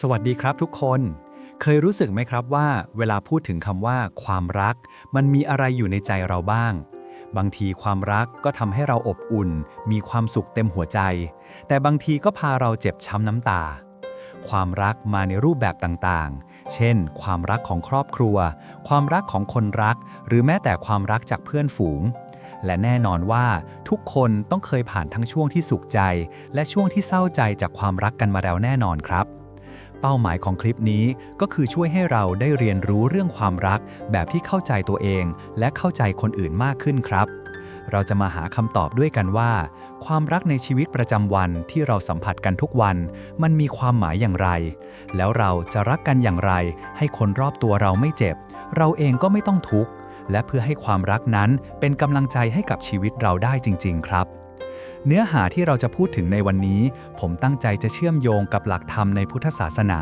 สวัสดีครับทุกคน เคยรู้สึกไหมครับว่า เวลาพูดถึงคำว่า ความรัก มันมีอะไรอยู่ในใจเราบ้าง บางทีความรักก็ทำให้เราอบอุ่น มีความสุขเต็มหัวใจ แต่บางทีก็พาเราเจ็บช้ำน้ำตา ความรักมาในรูปแบบต่างๆ เช่น ความรักของครอบครัว ความรักของคนรัก หรือแม้แต่ความรักจากเพื่อนฝูงและแน่นอนว่าทุกคนต้องเคยผ่านทั้งช่วงที่สุขใจ และช่วงที่เศร้าใจจากความรักกันมาแล้วแน่นอนครับ เป้าหมายของคลิปนี้ก็คือช่วยให้เราได้เรียนรู้เรื่องความรัก แบบที่เข้าใจตัวเอง และเข้าใจคนอื่นมากขึ้นครับ เราจะมาหาคำตอบด้วยกันว่า ความรักในชีวิตประจำวันที่เราสัมผัสกันทุกวัน มันมีความหมายอย่างไร แล้วเราจะรักกันอย่างไร ให้คนรอบตัวเราไม่เจ็บ เราเองก็ไม่ต้องทุกข์และเพื่อให้ความรักนั้นเป็นกำลังใจให้กับชีวิตเราได้จริง ๆ ครับ เนื้อหาที่เราจะพูดถึงในวันนี้ ผมตั้งใจจะเชื่อมโยงกับหลักธรรมในพุทธศาสนา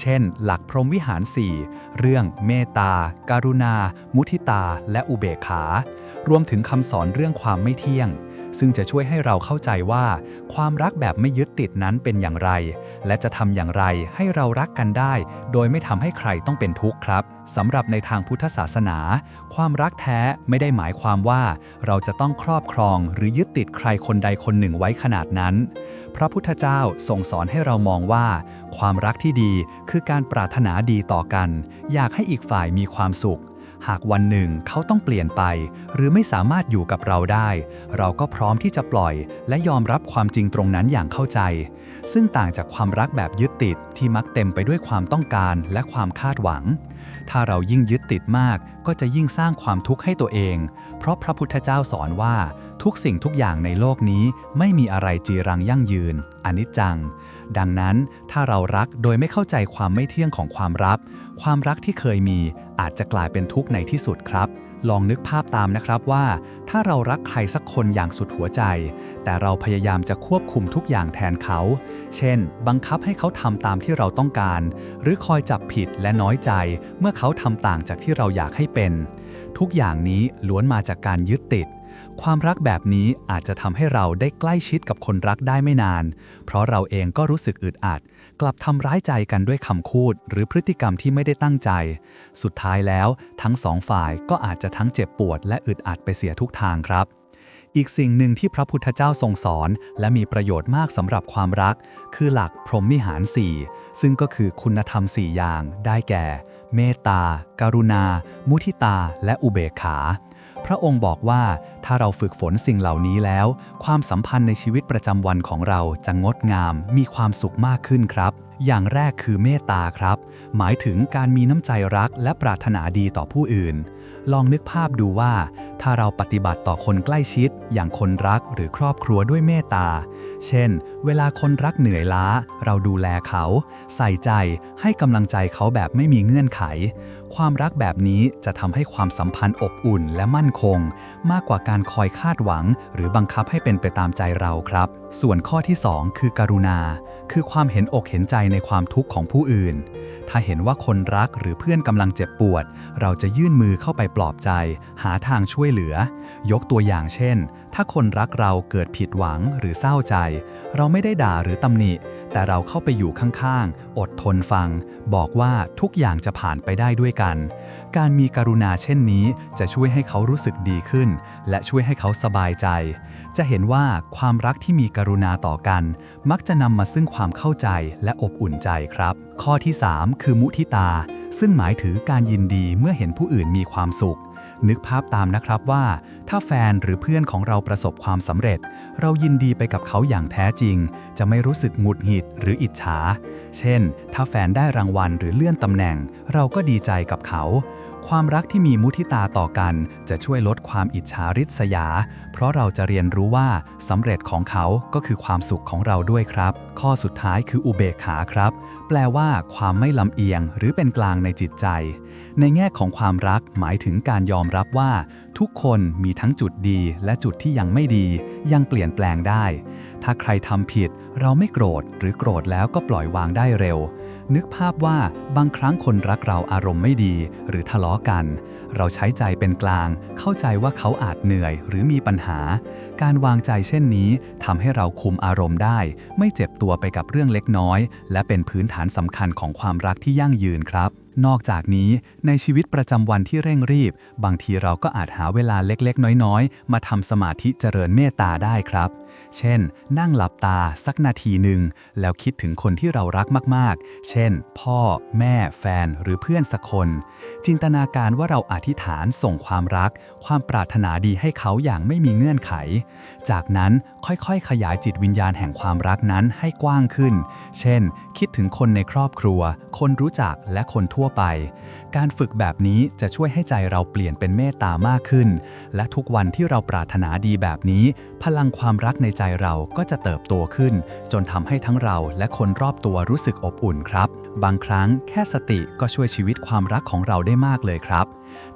เช่น หลักพรหมวิหาร 4 เรื่องเมตตาการุณา มุทิตา และอุเบกขา รวมถึงคำสอนเรื่องความไม่เที่ยง ซึ่งจะช่วยให้เราเข้าใจว่า ความรักแบบไม่ยึดติดนั้นเป็นอย่างไร และจะทำอย่างไรให้เรารักกันได้ โดยไม่ทำให้ใครต้องเป็นทุกข์ครับสำหรับในทางพุทธศาสนา ความรักแท้ไม่ได้หมายความว่า เราจะต้องครอบครองหรือยึดติดใครคนใดคนหนึ่งไว้ขนาดนั้น พระพุทธเจ้าทรงสอนให้เรามองว่า ความรักที่ดีคือการปรารถนาดีต่อกัน อยากให้อีกฝ่ายมีความสุข หากวันหนึ่งเขาต้องเปลี่ยนไป หรือไม่สามารถอยู่กับเราได้ เราก็พร้อมที่จะปล่อยและยอมรับความจริงตรงนั้นอย่างเข้าใจ ซึ่งต่างจากความรักแบบยึดติดที่มักเต็มไปด้วยความต้องการและความคาดหวัง ถ้าเรายิ่งยึดติดมากก็จะยิ่งสร้างความทุกข์ให้ตัวเอง เพราะพระพุทธเจ้าสอนว่าทุกสิ่งทุกอย่างในโลกนี้ไม่มีอะไรจีรังยั่งยืน อนิจจัง ดังนั้นถ้าเรารักโดยไม่เข้าใจความไม่เที่ยงของความรัก ความรักที่เคยมีอาจจะกลายเป็นทุกข์ในที่สุดครับ ลองนึกภาพตามนะครับว่า ถ้าเรารักใครสักคนอย่างสุดหัวใจ แต่เราพยายามจะควบคุมทุกอย่างแทนเขา เช่น บังคับให้เขาทำตามที่เราต้องการ หรือคอยจับผิดและน้อยใจ เมื่อเขาทำต่างจากที่เราอยากให้เป็น ทุกอย่างนี้ล้วนมาจากการยึดติด ความรักแบบนี้อาจจะทำให้เราได้ใกล้ชิดกับคนรักได้ไม่นาน เพราะเราเองก็รู้สึกอึดอัด กลับทำร้ายใจกันด้วยคำพูด หรือพฤติกรรมที่ไม่ได้ตั้งใจ สุดท้ายแล้ว ทั้งสองฝ่ายก็อาจจะทั้งเจ็บปวดและอึดอัดไปเสียทุกทางครับอีกสิ่งหนึ่งที่พระพุทธเจ้าทรงสอน และมีประโยชน์มากสำหรับความรัก คือหลักพรหมวิหาร 4 ซึ่งก็คือคุณธรรม 4 อย่าง ได้แก่ เมตตาการุณา มุทิตา และอุเบกขา พระองค์บอกว่าถ้าเราฝึกฝนสิ่งเหล่านี้แล้ว ความสัมพันธ์ในชีวิตประจำวันของเราจะงดงาม มีความสุขมากขึ้นครับ อย่างแรกคือเมตตาครับ หมายถึงการมีน้ำใจรักและปรารถนาดีต่อผู้อื่น ลองนึกภาพดูว่า ถ้าเราปฏิบัติต่อคนใกล้ชิด อย่างคนรักหรือครอบครัวด้วยเมตตา เช่น เวลาคนรักเหนื่อยล้า เราดูแลเขา ใส่ใจให้กำลังใจเขาแบบไม่มีเงื่อนไข ความรักแบบนี้จะทำให้ความสัมพันธ์อบอุ่นและมั่นคง มากกว่าการคอยคาดหวัง หรือบังคับให้เป็นไปตามใจเราครับ ส่วนข้อที่ 2 คือการุณา คือความเห็นอกเห็นใจในความทุกข์ของผู้อื่น ถ้าเห็นว่าคนรักหรือเพื่อนกำลังเจ็บปวด เราจะยื่นมือเข้าไปปลอบใจ หาทางช่วยเหลือ ยกตัวอย่างเช่น ถ้าคนรักเราเกิดผิดหวังหรือเศร้าใจ เราไม่ได้ด่าหรือตำหนิ แต่เราเข้าไปอยู่ข้างๆ อดทนฟัง บอกว่าทุกอย่างจะผ่านไปได้ด้วยกัน การมีกรุณาเช่นนี้จะช่วยให้เขารู้สึกดีขึ้น และช่วยให้เขาสบายใจ จะเห็นว่าความรักที่มีกรุณาต่อกัน มักจะนำมาซึ่งความเข้าใจและอบอุ่นใจครับ ข้อที่ 3 คือมุทิตา ซึ่งหมายถึงการยินดีเมื่อเห็นผู้อื่นมีความสุข นึกภาพตามนะครับว่า ถ้าแฟนหรือเพื่อนของเราประสบความสำเร็จ เรายินดีไปกับเขาอย่างแท้จริง จะไม่รู้สึกหงุดหงิดหรืออิจฉา เช่น ถ้าแฟนได้รางวัลหรือเลื่อนตำแหน่ง เราก็ดีใจกับเขา ความรักที่มีมุทิตาต่อกัน จะช่วยลดความอิจฉาริษยา เพราะเราจะเรียนรู้ว่าสำเร็จของเขาก็คือความสุขของเราด้วยครับ ข้อสุดท้ายคืออุเบกขาครับ แปลว่าความไม่ลำเอียง หรือเป็นกลางในจิตใจ ในแง่ของความรักหมายถึงการยอมรับว่า ทุกคนมีทั้งจุดดีและจุดที่ยังไม่ดี ยังเปลี่ยนแปลงได้ ถ้าใครทำผิด เราไม่โกรธ หรือโกรธแล้วก็ปล่อยวางได้เร็ว นึกภาพว่าบางครั้งคนรักเราอารมณ์ไม่ดี หรือทะเลาะกัน เราใช้ใจเป็นกลาง เข้าใจว่าเขาอาจเหนื่อยหรือมีปัญหา การวางใจเช่นนี้ทำให้เราคุมอารมณ์ได้ ไม่เจ็บตัวไปกับเรื่องเล็กน้อย และเป็นพื้นฐานสำคัญของความรักที่ยั่งยืนครับนอกจากนี้ในชีวิตประจำวันที่เร่งรีบ บางทีเราก็อาจหาเวลาเล็กๆ น้อยๆ มาทำสมาธิเจริญเมตตาได้ครับ เช่น นั่งหลับตาสักนาทีหนึ่ง แล้วคิดถึงคนที่เรารักมากๆ เช่น พ่อ แม่ แฟน หรือเพื่อนสักคน จินตนาการว่าเราอธิษฐานส่งความรัก ความปรารถนาดีให้เขาอย่างไม่มีเงื่อนไข จากนั้นค่อยๆ ขยายจิตวิญญาณแห่งความรักนั้นให้กว้างขึ้น เช่น คิดถึงคนในครอบครัว คนรู้จักและคนทั่วไป การฝึกแบบนี้จะช่วยให้ใจเราเปลี่ยนเป็นเมตตามากขึ้น และทุกวันที่เราปรารถนาดีแบบนี้ พลังความรักในใจเราก็จะเติบโตขึ้น จนทำให้ทั้งเราและคนรอบตัวรู้สึกอบอุ่นครับ บางครั้งแค่สติก็ช่วยชีวิตความรักของเราได้มากเลยครับ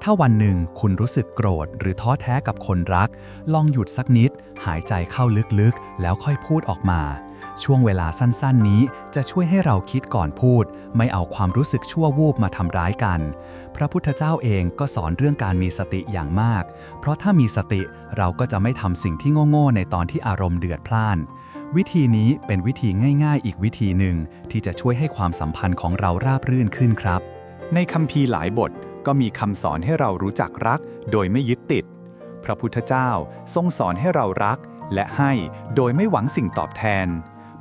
ถ้าวันหนึ่งคุณรู้สึกโกรธ หรือท้อแท้กับคนรัก ลองหยุดสักนิด หายใจเข้าลึกๆ แล้วค่อยพูดออกมา ช่วงเวลาสั้นๆ นี้จะช่วยให้เราคิดก่อนพูด ไม่เอาความรู้สึกชั่ววูบมาทำร้ายกัน พระพุทธเจ้าเองก็สอนเรื่องการมีสติอย่างมาก เพราะถ้ามีสติเราก็จะไม่ทำสิ่งที่โง่ๆในตอนที่อารมณ์เดือดพล่าน วิธีนี้เป็นวิธีง่าย ๆ อีกวิธีหนึ่ง ที่จะช่วยให้ความสัมพันธ์ของเราราบรื่นขึ้นครับ ในคัมภีร์หลายบทก็มีคำสอนให้เรารู้จักรัก โดยไม่ยึดติด พระพุทธเจ้าทรงสอนให้เรารักและให้โดยไม่หวังสิ่งตอบแทน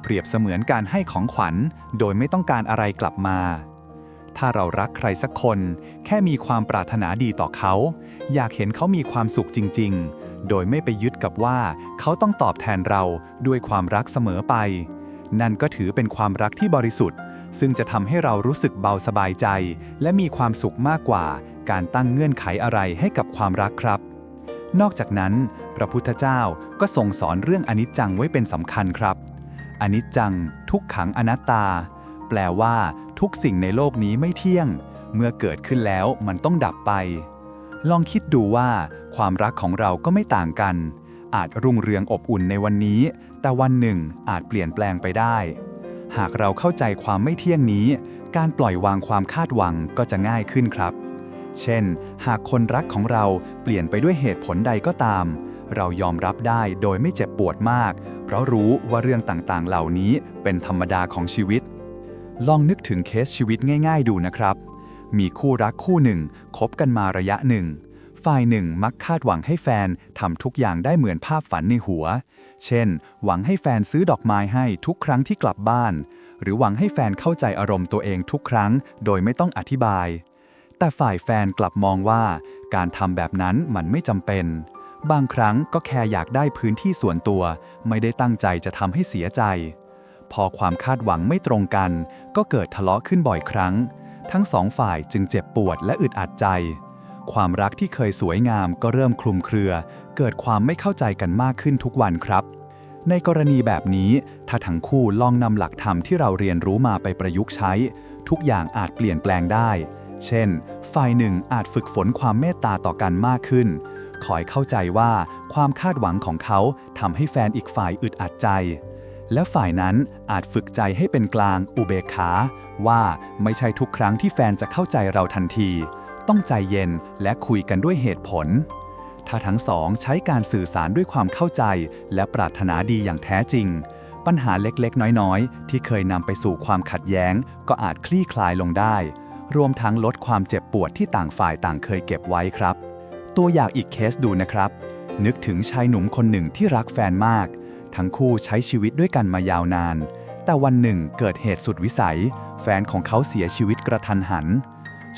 เปรียบเสมือนการให้ของขวัญ โดยไม่ต้องการอะไรกลับมา ถ้าเรารักใครสักคน แค่มีความปรารถนาดีต่อเขา อยากเห็นเขามีความสุขจริง ๆ โดยไม่ไปยึดกับว่าเขาต้องตอบแทนเราด้วยความรักเสมอไป นั่นก็ถือเป็นความรักที่บริสุทธิ์ ซึ่งจะทำให้เรารู้สึกเบาสบายใจ และมีความสุขมากกว่า การตั้งเงื่อนไขอะไรให้กับความรักครับนอกจากนั้น พระพุทธเจ้าก็ทรงสอนเรื่องอนิจจังไว้เป็นสำคัญครับ อนิจจัง ทุกขังอนัตตา แปลว่า ทุกสิ่งในโลกนี้ไม่เที่ยง เมื่อเกิดขึ้นแล้วมันต้องดับไป ลองคิดดูว่า ความรักของเราก็ไม่ต่างกัน อาจรุ่งเรืองอบอุ่นในวันนี้ แต่วันหนึ่งอาจเปลี่ยนแปลงไปได้ หากเราเข้าใจความไม่เที่ยงนี้ การปล่อยวางความคาดหวังก็จะง่ายขึ้นครับ เช่น หากคนรักของเราเปลี่ยนไปด้วยเหตุผลใดก็ตาม เรายอมรับได้โดยไม่เจ็บปวดมาก เพราะรู้ว่าเรื่องต่างๆ เหล่านี้เป็นธรรมดาของชีวิต ลองนึกถึงเคสชีวิตง่าย ๆ ดูนะครับ มีคู่รักคู่หนึ่งคบกันมาระยะหนึ่ง ฝ่ายหนึ่งมักคาดหวังให้แฟนทำทุกอย่างได้เหมือนภาพฝันในหัว เช่น หวังให้แฟนซื้อดอกไม้ให้ทุกครั้งที่กลับบ้าน หรือหวังให้แฟนเข้าใจอารมณ์ตัวเองทุกครั้ง โดยไม่ต้องอธิบาย แต่ฝ่ายแฟนกลับมองว่า การทำแบบนั้นมันไม่จำเป็น บางครั้งก็แค่อยากได้พื้นที่ส่วนตัว ไม่ได้ตั้งใจจะทำให้เสียใจ พอความคาดหวังไม่ตรงกัน ก็เกิดทะเลาะขึ้นบ่อยครั้ง ทั้งสองฝ่ายจึงเจ็บปวดและอึดอัดใจ ความรักที่เคยสวยงามก็เริ่มคลุมเครือ เกิดความไม่เข้าใจกันมากขึ้นทุกวันครับในกรณีแบบนี้ ถ้าทั้งคู่ลองนำหลักธรรมที่เราเรียนรู้มาไปประยุกต์ใช้ ทุกอย่างอาจเปลี่ยนแปลงได้ เช่น ฝ่ายหนึ่งอาจฝึกฝนความเมตตาต่อกันมากขึ้น คอยเข้าใจว่าความคาดหวังของเขาทำให้แฟนอีกฝ่ายอึดอัดใจ และฝ่ายนั้นอาจฝึกใจให้เป็นกลางอุเบกขา ว่าไม่ใช่ทุกครั้งที่แฟนจะเข้าใจเราทันที ต้องใจเย็นและคุยกันด้วยเหตุผล ถ้าทั้งสองใช้การสื่อสารด้วยความเข้าใจ และปรารถนาดีอย่างแท้จริง ปัญหาเล็กๆ น้อยๆ ที่เคยนำไปสู่ความขัดแย้ง ก็อาจคลี่คลายลงได้ รวมทั้งลดความเจ็บปวดที่ต่างฝ่ายต่างเคยเก็บไว้ครับ ตัวอย่างอีกเคสดูนะครับ นึกถึงชายหนุ่มคนหนึ่งที่รักแฟนมาก ทั้งคู่ใช้ชีวิตด้วยกันมายาวนาน แต่วันหนึ่งเกิดเหตุสุดวิสัย แฟนของเขาเสียชีวิตกระทันหัน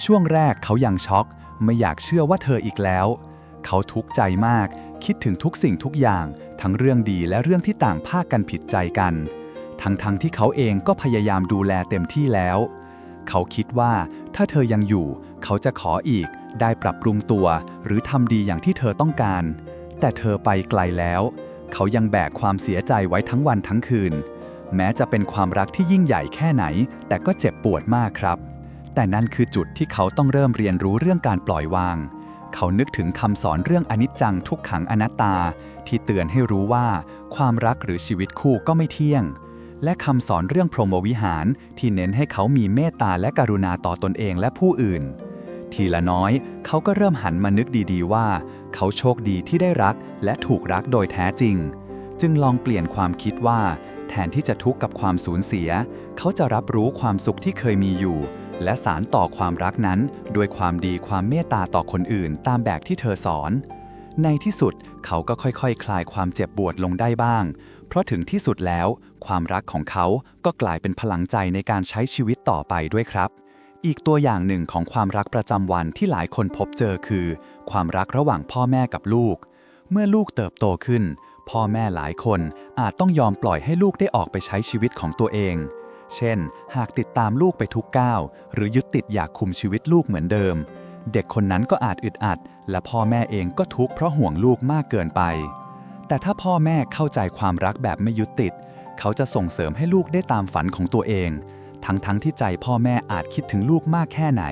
ช่วงแรกเขายังช็อก ไม่อยากเชื่อว่าเธออีกแล้ว เขาทุกข์ใจมาก คิดถึงทุกสิ่งทุกอย่าง ทั้งเรื่องดีและเรื่องที่ต่างภาคกันผิดใจกัน ทั้งๆทที่เขาเองก็พยายามดูแลเต็มที่แล้ว เขาคิดว่า ถ้าเธอยังอยู่ เขาจะขออีก ได้ปรับปรุงตัว หรือทำดีอย่างที่เธอต้องการ แต่เธอไปไกลแล้ว เขายังแบกความเสียใจไว้ทั้งวันทั้งคืน แม้จะเป็นความรักที่ยิ่งใหญ่แค่ไหน แต่ก็เจ็บปวดมากครับ แต่นั่นคือจุดที่เขาต้องเริ่มเรียนรู้เรื่องการปล่อยวาง เขานึกถึงคำสอนเรื่องอนิจจังทุกขังอนัตตา ที่เตือนให้รู้ว่า ความรักหรือชีวิตคู่ก็ไม่เที่ยง และคำสอนเรื่องพรหมวิหารที่เน้นให้เขามีเมตตาและกรุณาต่อตนเองและผู้อื่น ทีละน้อยเขาก็เริ่มหันมานึกดีๆว่า เขาโชคดีที่ได้รักและถูกรักโดยแท้จริง จึงลองเปลี่ยนความคิดว่า แทนที่จะทุกข์กับความสูญเสีย เขาจะรับรู้ความสุขที่เคยมีอยู่ และสารต่อความรักนั้นด้วยความดีความเมตตาต่อคนอื่น ตามแบบที่เธอสอนในที่สุดเขาก็ค่อยๆคคลายความเจ็บปวดลงได้บ้าง เพราะถึงที่สุดแล้ว ความรักของเขาก็กลายเป็นพลังใจในการใช้ชีวิตต่อไปด้วยครับ อีกตัวอย่างหนึ่งของความรักประจำวันที่หลายคนพบเจอคือ ความรักระหว่างพ่อแม่กับลูก เมื่อลูกเติบโตขึ้น พ่อแม่หลายคนอาจต้องยอมปล่อยให้ลูกได้ออกไปใช้ชีวิตของตัวเอง เช่น หากติดตามลูกไปทุกก้าว หรือยึดติดอยากคุมชีวิตลูกเหมือนเดิม เด็กคนนั้นก็อาจอึดอัด และพ่อแม่เองก็ทุกข์เพราะห่วงลูกมากเกินไป แต่ถ้าพ่อแม่เข้าใจความรักแบบไม่ยึดติด เขาจะส่งเสริมให้ลูกได้ตามฝันของตัวเอง ทั้งๆทที่ใจพ่อแม่อาจคิดถึงลูกมากแค่ไหน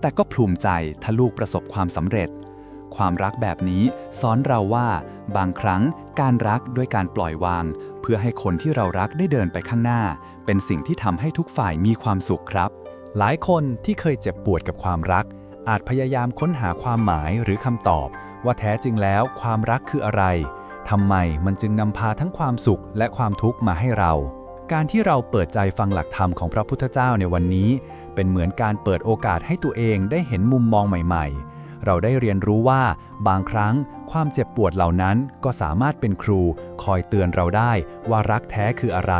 แต่ก็ภูมิใจถ้าลูกประสบความสำเร็จ ความรักแบบนี้สอนเราว่า บางครั้งการรักด้วยการปล่อยวาง เพื่อให้คนที่เรารักได้เดินไปข้างหน้า เป็นสิ่งที่ทำให้ทุกฝ่ายมีความสุขครับ หลายคนที่เคยเจ็บปวดกับความรักอาจพยายามค้นหาความหมายหรือคำตอบ ว่าแท้จริงแล้วความรักคืออะไร ทำไมมันจึงนำพาทั้งความสุขและความทุกข์มาให้เรา การที่เราเปิดใจฟังหลักธรรมของพระพุทธเจ้าในวันนี้ เป็นเหมือนการเปิดโอกาสให้ตัวเองได้เห็นมุมมองใหม่ ๆ เราได้เรียนรู้ว่าบางครั้งความเจ็บปวดเหล่านั้นก็สามารถเป็นครู คอยเตือนเราได้ว่ารักแท้คืออะไร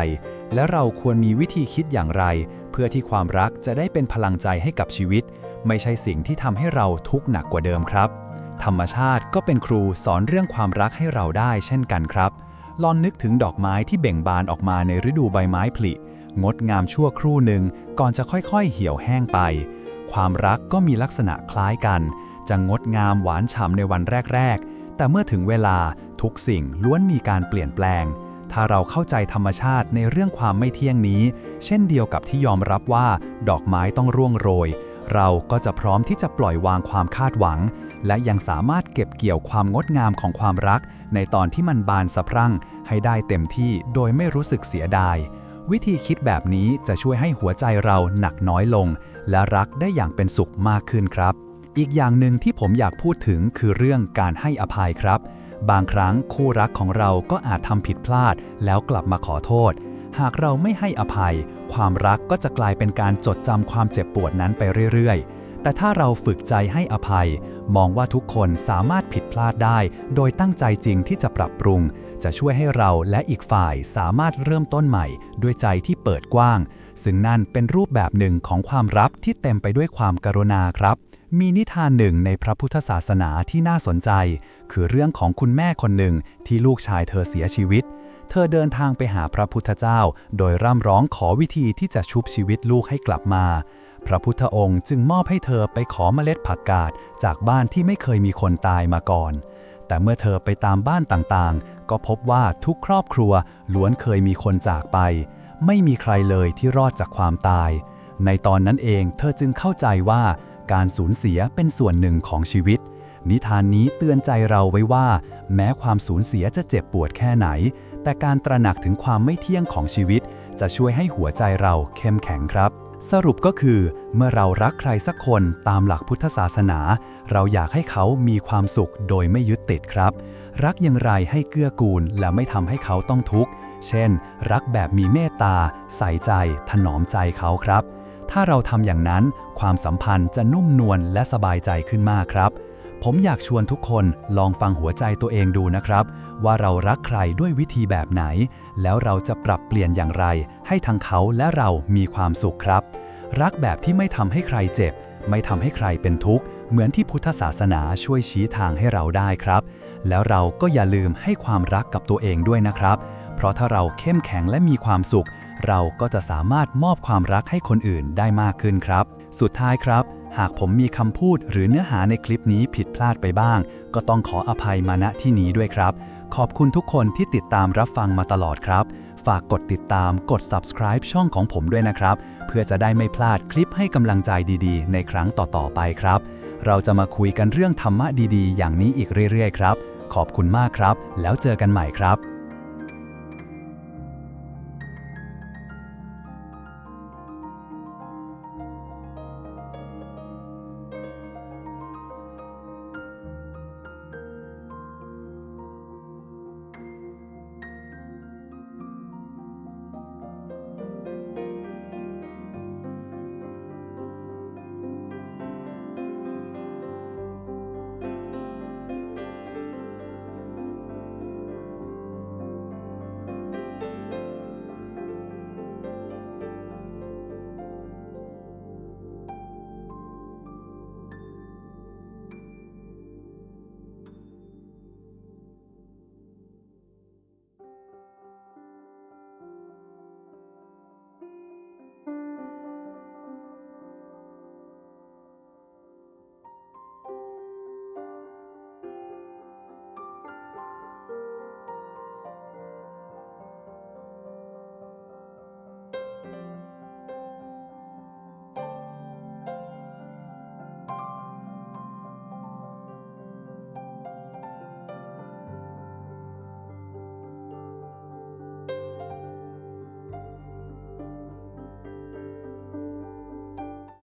และเราควรมีวิธีคิดอย่างไร เพื่อที่ความรักจะได้เป็นพลังใจให้กับชีวิต ไม่ใช่สิ่งที่ทำให้เราทุกข์หนักกว่าเดิมครับ ธรรมชาติก็เป็นครูสอนเรื่องความรักให้เราได้เช่นกันครับ ลองนึกถึงดอกไม้ที่เบ่งบานออกมาในฤดูใบไม้ผลิ งดงามชั่วครู่หนึ่งก่อนจะค่อยๆ เหี่ยวแห้งไป ความรักก็มีลักษณะคล้ายกัน จะงดงามหวานฉ่ำในวันแรกๆ แต่เมื่อถึงเวลาทุกสิ่งล้วนมีการเปลี่ยนแปลง ถ้าเราเข้าใจธรรมชาติในเรื่องความไม่เที่ยงนี้ เช่นเดียวกับที่ยอมรับว่า ดอกไม้ต้องร่วงโรย เราก็จะพร้อมที่จะปล่อยวางความคาดหวัง และยังสามารถเก็บเกี่ยวความงดงามของความรัก ในตอนที่มันบานสะพรั่ง ให้ได้เต็มที่โดยไม่รู้สึกเสียดาย วิธีคิดแบบนี้จะช่วยให้หัวใจเราหนักน้อยลง และรักได้อย่างเป็นสุขมากขึ้นครับ อีกอย่างหนึ่งที่ผมอยากพูดถึงคือเรื่องการให้อภัยครับ บางครั้งคู่รักของเราก็อาจทำผิดพลาด แล้วกลับมาขอโทษหากเราไม่ให้อภัย ความรักก็จะกลายเป็นการจดจำความเจ็บปวดนั้นไปเรื่อย ๆ แต่ถ้าเราฝึกใจให้อภัย มองว่าทุกคนสามารถผิดพลาดได้ โดยตั้งใจจริงที่จะปรับปรุง จะช่วยให้เราและอีกฝ่ายสามารถเริ่มต้นใหม่ ด้วยใจที่เปิดกว้าง ซึ่งนั่นเป็นรูปแบบหนึ่งของความรับที่เต็มไปด้วยความกรุณาครับมีนิทานหนึ่งในพระพุทธศาสนาที่น่าสนใจ คือเรื่องของคุณแม่คนหนึ่งที่ลูกชายเธอเสียชีวิต เธอเดินทางไปหาพระพุทธเจ้า โดยร่ำร้องขอวิธีที่จะชุบชีวิตลูกให้กลับมา พระพุทธองค์จึงมอบให้เธอไปขอเมล็ดผักกาดจากบ้านที่ไม่เคยมีคนตายมาก่อน แต่เมื่อเธอไปตามบ้านต่างๆ ก็พบว่าทุกครอบครัวล้วนเคยมีคนจากไป ไม่มีใครเลยที่รอดจากความตาย ในตอนนั้นเองเธอจึงเข้าใจว่าการสูญเสียเป็นส่วนหนึ่งของชีวิต นิทานนี้เตือนใจเราไว้ว่า แม้ความสูญเสียจะเจ็บปวดแค่ไหน แต่การตระหนักถึงความไม่เที่ยงของชีวิต จะช่วยให้หัวใจเราเข้มแข็งครับ สรุปก็คือ เมื่อเรารักใครสักคนตามหลักพุทธศาสนา เราอยากให้เขามีความสุขโดยไม่ยึดติดครับ รักอย่างไรให้เกื้อกูลและไม่ทำให้เขาต้องทุกข์ เช่น รักแบบมีเมตตา ใส่ใจ ถนอมใจเขาครับ ถ้าเราทำอย่างนั้น ความสัมพันธ์จะนุ่มนวลและสบายใจขึ้นมากครับ ผมอยากชวนทุกคนลองฟังหัวใจตัวเองดูนะครับ ว่าเรารักใครด้วยวิธีแบบไหน แล้วเราจะปรับเปลี่ยนอย่างไร ให้ทั้งเขาและเรามีความสุขครับ รักแบบที่ไม่ทำให้ใครเจ็บ ไม่ทำให้ใครเป็นทุกข์ เหมือนที่พุทธศาสนาช่วยชี้ทางให้เราได้ครับ แล้วเราก็อย่าลืมให้ความรักกับตัวเองด้วยนะครับ เพราะถ้าเราเข้มแข็งและมีความสุข เราก็จะสามารถมอบความรักให้คนอื่นได้มากขึ้นครับ สุดท้ายครับ หากผมมีคำพูดหรือเนื้อหาในคลิปนี้ผิดพลาดไปบ้าง ก็ต้องขออภัยมาณที่นี้ด้วยครับ ขอบคุณทุกคนที่ติดตามรับฟังมาตลอดครับ ฝากกดติดตามกด subscribe ช่องของผมด้วยนะครับ เพื่อจะได้ไม่พลาดคลิปให้กำลังใจดีๆ ในครั้งต่อๆไปครับ เราจะมาคุยกันเรื่องธรรมะดีๆ อย่างนี้อีกเรื่อยๆ ครับ ขอบคุณมากครับ แล้วเจอกันใหม่ครับ